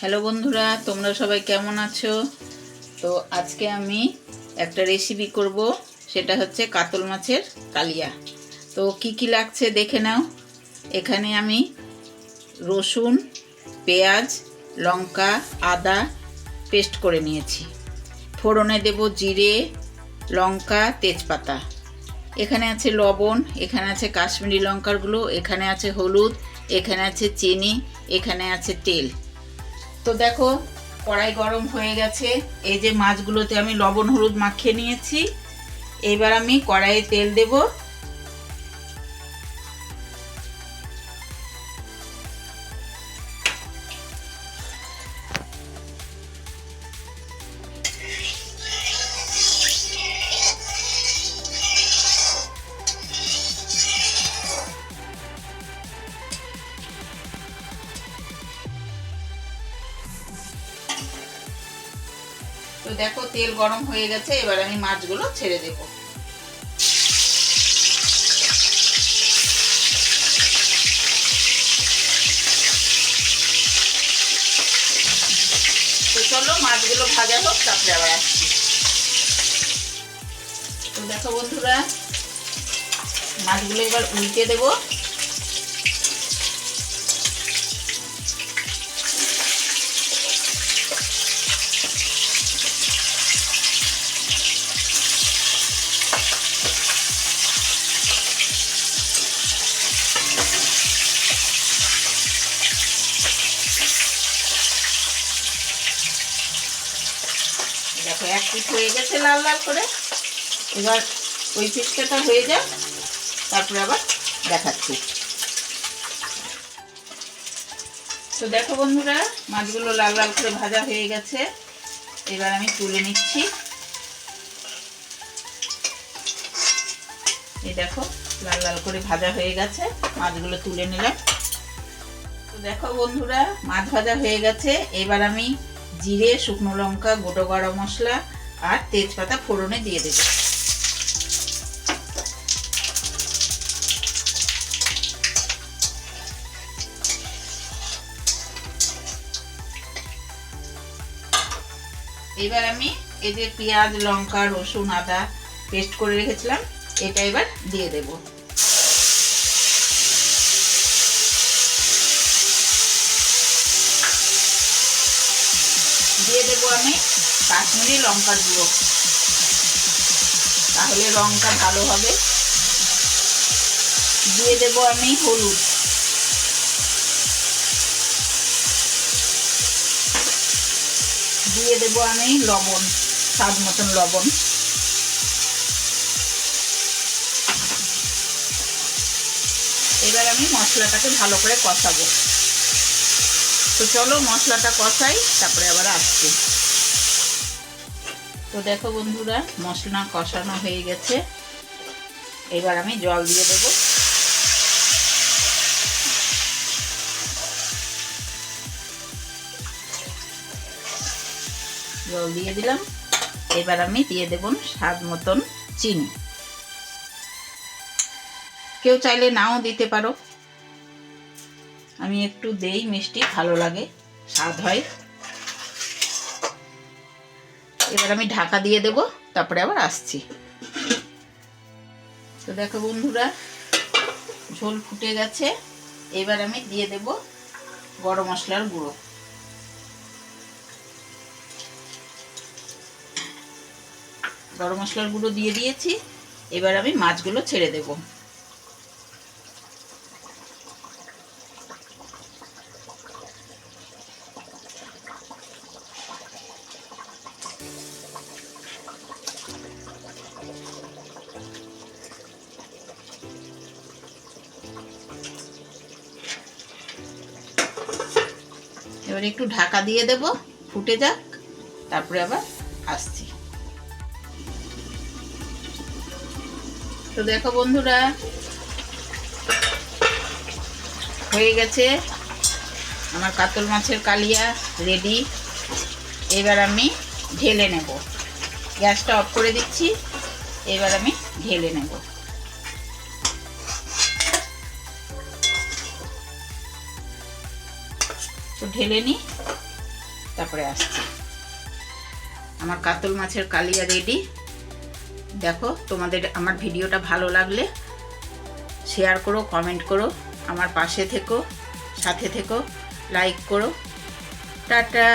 Hello বন্ধুরা, তোমরা সবাই কেমন আছো? তো আজকে আমি একটা রেসিপি করব, সেটা হচ্ছে কাতল মাছের কালিয়া। তো কি কি লাগছে দেখে নাও। এখানে আমি রসুন, পেঁয়াজ, লঙ্কা, আদা পেস্ট করে নিয়েছি। ফোড়নে দেব জিরে, লঙ্কা, তেজপাতা। এখানে আছে লবণ, এখানে আছে কাশ্মীরি লঙ্কারগুলো এখানে আছে হলুদ, এখানে আছে চিনি, এখানে আছে তেল। তো দেখো, কড়াই গরম হয়ে গেছে। এই যে মাছগুলোতে আমি লবণ, হলুদ মাখিয়ে নিয়েছি। এবার আমি কড়াইয়ে তেল দেব। তো দেখো, তেল গরম হয়ে গেছে, এবার আমি মাছগুলো ছেড়ে দেব। তো চলো, মাছগুলো ভাজা হোক, তারপরে আবার আসছি। তো দেখো বন্ধুরা, মাছগুলো এবার উল্টে দেবো। দেখো, এক পিস হয়ে গেছে লাল লাল করে। এবার ওই পিসটা হয়ে যাক, তারপরে আবার দেখাচ্ছি। তো দেখো বন্ধুরা, মাছগুলো লাল লাল করে ভাজা হয়ে গেছে। এবার আমি তুলে নিচ্ছি। এই দেখো, লাল লাল করে ভাজা হয়ে গেছে, মাছগুলো তুলে নিলাম। তো দেখো বন্ধুরা, মাছ ভাজা হয়ে গেছে। এবার আমি জিরে, শুকনো লঙ্কা গোটো গরম মশলা আর তেজপাতা ফোড়নে দিয়ে দেব। এবার আমি এই যে পেঁয়াজ, লঙ্কা, রসুন, আদা পেস্ট করে রেখেছিলাম, এটা এবার দিয়ে দেবো। দেবো আমি কাশ্মীরি লঙ্কার গুঁড়ো। তাহলে রঙটা ভালো হবে। দিয়ে দেবো আমি হলুদ। দিয়ে দেবো আমি লবণ, স্বাদ মতন লবণ। এবার আমি মশলাটাকে ভালো করে কষাবো। তো চলো মশলাটা কষাই, তারপরে আবার আসছি। তো দেখো বন্ধুরা, মশলা কষানো হয়ে গেছে। এবার আমি জল দিয়ে দেবো। জল দিয়ে দিলাম। এবার আমি দিয়ে দেব স্বাদ মতন চিনি। কেউ চাইলে নাও দিতে পারো। আমি একটু দেই মিষ্টি, ভালো লাগে, স্বাদ হয়। এবার আমি ঢাকা দিয়ে দেব, তারপরে আবার আসছি। তো দেখো বন্ধুরা, ঝোল ফুটে গেছে। এবার আমি দিয়ে দেব গরম মশলার গুঁড়ো। গরম মশলার গুঁড়ো দিয়ে দিয়েছি। এবার আমি মাছগুলো ছেড়ে দেবো। এবার একটু ঢাকা দিয়ে দেব, ফুটে যাক, তারপরে আবার আসছি। তো দেখো বন্ধুরা, হয়ে গেছে। আমার কাতল মাছের কালিয়া রেডি। এবার আমি ঢেলে নেব। গ্যাসটা অফ করে দিচ্ছি, এবার আমি ঢেলে নেব। তো ঢেলে নিই তারপরে আসছি। আমার কাতল মাছের কালিয়া রেডি। দেখো, তোমাদের আমার ভিডিওটা ভালো লাগলে শেয়ার করো কমেন্ট করো, আমার পাশে থেকো, সাথে থেকো লাইক করো। টাটা!